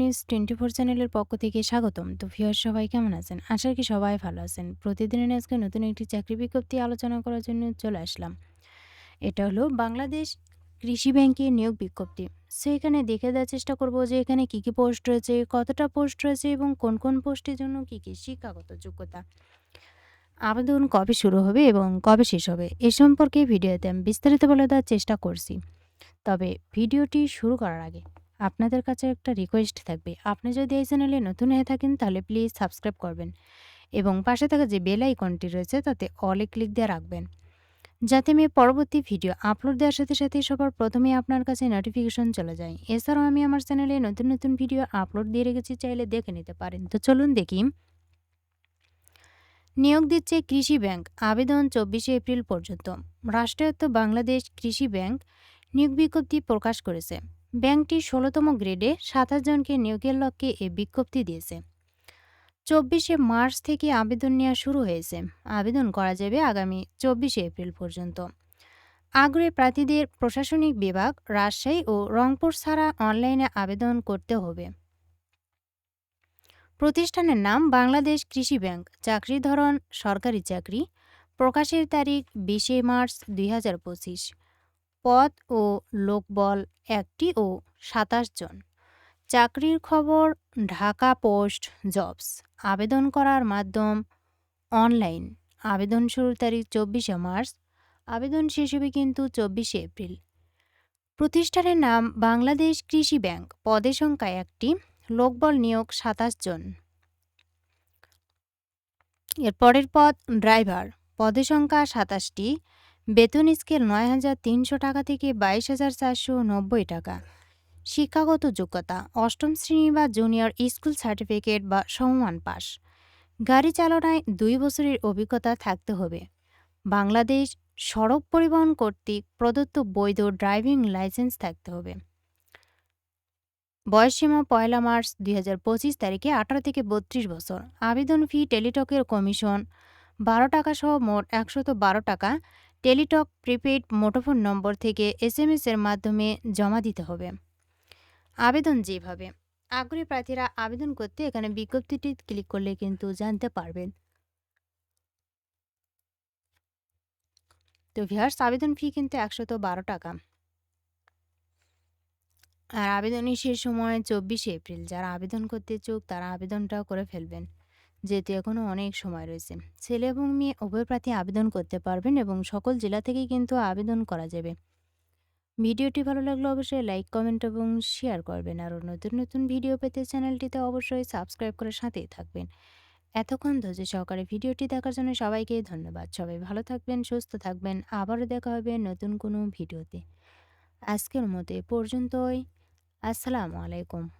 News twenty four চ্যানেলের পক্ষ থেকে স্বাগতম। তো ভিউয়ার সবাই কেমন আছেন? আশা কি সবাই ভালো আছেন। প্রতিদিনের আজকে নতুন একটি চাকরি বিজ্ঞপ্তি আলোচনা করার জন্য চলে আসলাম। এটা হলো বাংলাদেশ কৃষি ব্যাংকের নিয়োগ বিজ্ঞপ্তি। সো এখানে দেখে দেওয়ার চেষ্টা করব যে এখানে কি কি পোস্ট রয়েছে, কতটা পোস্ট রয়েছে এবং কোন কোন পোস্টের জন্য কি কি শিক্ষাগত যোগ্যতা। আবেদন কবে শুরু হবে এবং কবে শেষ হবে এ সম্পর্কে ভিডিওতে আমি বিস্তারিত বলে দেওয়ার চেষ্টা করছি। তবে ভিডিওটি শুরু করার আগে আপনাদের কাছে একটা রিকোয়েস্ট থাকবে। আপনি যদি এই চ্যানেলে নতুন হয়ে থাকেন, তাহলে প্লিজ সাবস্ক্রাইব করবেন এবং পাশে থাকা যে বেল আইকনটি রয়েছে, তাতে অলে ক্লিক দিয়ে রাখবেন। যাতে আমি পরবর্তী ভিডিও আপলোড দেওয়ার সাথে সাথে সবার প্রথমে আপনার কাছে নোটিফিকেশন চলে যায়। এছাড়াও আমি আমার চ্যানেলে নতুন নতুন ভিডিও আপলোড দিয়ে রেখেছি, চাইলে দেখে নিতে পারেন। তো চলুন দেখি। নিয়োগ দিচ্ছে কৃষি ব্যাংক, আবেদন চব্বিশে এপ্রিল পর্যন্ত। রাষ্ট্রায়ত্ত বাংলাদেশ কৃষি ব্যাংক নিয়োগ বিজ্ঞপ্তি প্রকাশ করেছে। ব্যাংকটি ষোলোতম গ্রেডে সাতাশ জনকে নিয়োগের লক্ষ্যে এ বিজ্ঞপ্তি দিয়েছে। চব্বিশে মার্চ থেকে আবেদন নেওয়া শুরু হয়েছে। আবেদন করা যাবে আগামী চব্বিশে এপ্রিল পর্যন্ত। আগ্রহী প্রার্থীদের প্রশাসনিক বিভাগ, রাজশাহী ও রংপুর ছাড়া অনলাইনে আবেদন করতে হবে। প্রতিষ্ঠানের নাম বাংলাদেশ কৃষি ব্যাংক। চাকরির ধরন সরকারি চাকরি। প্রকাশের তারিখ বিশে মার্চ দুই হাজার পঁচিশ। পদ ও লোকবল একটি ও সাতাশ জন। চাকরির খবর, ঢাকা পোস্ট, জবস। আবেদন করার মাধ্যম, অনলাইন। আবেদন শুরুর তারিখ চব্বিশে মার্চ। আবেদন শেষ হবে কিন্তু চব্বিশে এপ্রিল। প্রতিষ্ঠানের নাম বাংলাদেশ কৃষি ব্যাংক। পদের সংখ্যা একটি। লোকবল নিয়োগ সাতাশ জন। এর পরের পদ, ড্রাইভার। পদের সংখ্যা সাতাশটি। বেতন স্কেল নয় হাজার তিনশো টাকা থেকে বাইশ হাজার চারশো নব্বই টাকা। শিক্ষাগত যোগ্যতা, অষ্টম শ্রেণি বা জুনিয়র স্কুল সার্টিফিকেট বা সমমান পাস। গাড়ি চালনায় দুই বছরের অভিজ্ঞতা থাকতে হবে। বাংলাদেশ সড়ক পরিবহন কর্তৃক প্রদত্ত বৈধ ড্রাইভিং লাইসেন্স থাকতে হবে। বয়সসীমা পয়লা মার্চ দুই হাজার পঁচিশ তারিখে আঠারো থেকে বত্রিশ বছর। আবেদন ফি টেলিটকের কমিশন বারো টাকা সহ মোট একশত বারো টাকা। টেলিটক, প্রিপেইড, মুঠোফোন নম্বর থেকে এসএমএস এর মাধ্যমে জমা দিতে হবে। আবেদন যেভাবে। আগ্রহী প্রার্থীরা আবেদন করতে এখানে বিজ্ঞপ্তিটি ক্লিক করলে কিন্তু জানতে পারবেন। তো ভিয়ার্স আবেদন ফি কিন্তু একশত বারো টাকা। আর আবেদনের শেষ সময় চব্বিশে এপ্রিল। যারা আবেদন করতে চোখ, তারা আবেদনটাও করে ফেলবেন। যেহেতু এখনও অনেক সময় রয়েছে। ছেলে এবং মেয়ে উভয় প্রার্থী আবেদন করতে পারবেন এবং সকল জেলা থেকেই কিন্তু আবেদন করা যাবে। ভিডিওটি ভালো লাগলে অবশ্যই লাইক, কমেন্ট এবং শেয়ার করবেন। আরও নতুন নতুন ভিডিও পেতে চ্যানেলটিতে অবশ্যই সাবস্ক্রাইব করে সাথেই থাকবেন। এতক্ষণ ধৈর্য সহকারে ভিডিওটি দেখার জন্য সবাইকে ধন্যবাদ। সবাই ভালো থাকবেন, সুস্থ থাকবেন। আবারও দেখা হবে নতুন কোনো ভিডিওতে। আজকের মতো এ পর্যন্তই। আসসালামু আলাইকুম।